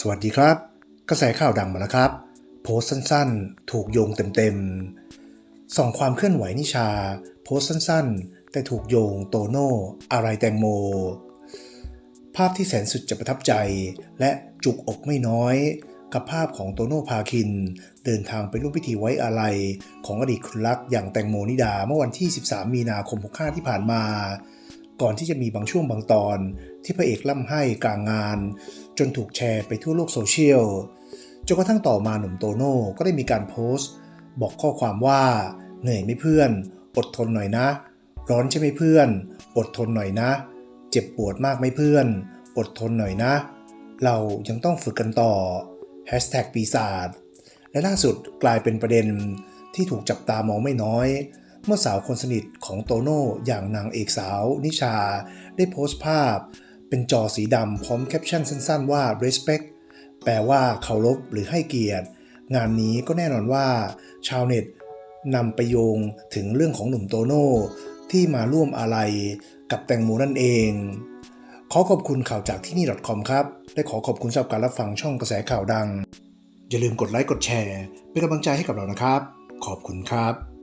สวัสดีครับ กระแสข่าวดังมาแล้วครับ โพสต์สั้นๆ ถูกโยงเต็มๆส่องความเคลื่อนไหวนิชา โพสต์สั้นๆ แต่ถูกโยงโตโน่อะไรแตงโม ภาพที่แสนสุดจะประทับใจ และจุกอกไม่น้อย กับภาพของโตโน่พาคิน เดินทางไปร่วมพิธีไว้อาลัยของอดีตคุณรักอย่างแตงโมนิดาเมื่อวันที่ 13 มีนาคม 65 ที่ผ่านมา ก่อนที่จะมีบางช่วงบางตอน ที่พระเอกล่ำให้กลางงาน จนถูกแชร์ไปทั่วโลกโซเชียลจนกระทั่งต่อมาหนุ่มโตโน่ก็ได้มีการโพสต์ บอกข้อความว่า เหนื่อยไม่เพื่อน อดทนหน่อยนะ ร้อนใช่ไหมเพื่อน อดทนหน่อยนะ เจ็บปวดมากไหมเพื่อน อดทนหน่อยนะ เรายังต้องฝึกกันต่อ Hashtag ปีศาจและล่าสุดกลายเป็นประเด็นที่ถูกจับตามองไม่น้อย เมื่อสาวคนสนิทของโตโน่อย่างนางเอกสาว นิชา ได้โพสต์ภาพ เป็นจอสีดำพร้อมแคปชั่นสั้นๆว่า respect แปลว่าเคารพหรือให้เกียรติ งานนี้ก็แน่นอนว่า ชาวเน็ตนำไปโยงถึงเรื่องของหนุ่มโตโน่ที่มาร่วมอาลัยกับแตงโมนั่นเอง ขอขอบคุณข่าวจากที่นี่ .com ครับและขอขอบคุณสำหรับการรับฟังช่องกระแสข่าวดัง อย่าลืมกดไลค์กดแชร์ เป็นกำลังใจให้กับเรานะครับ ขอบคุณครับ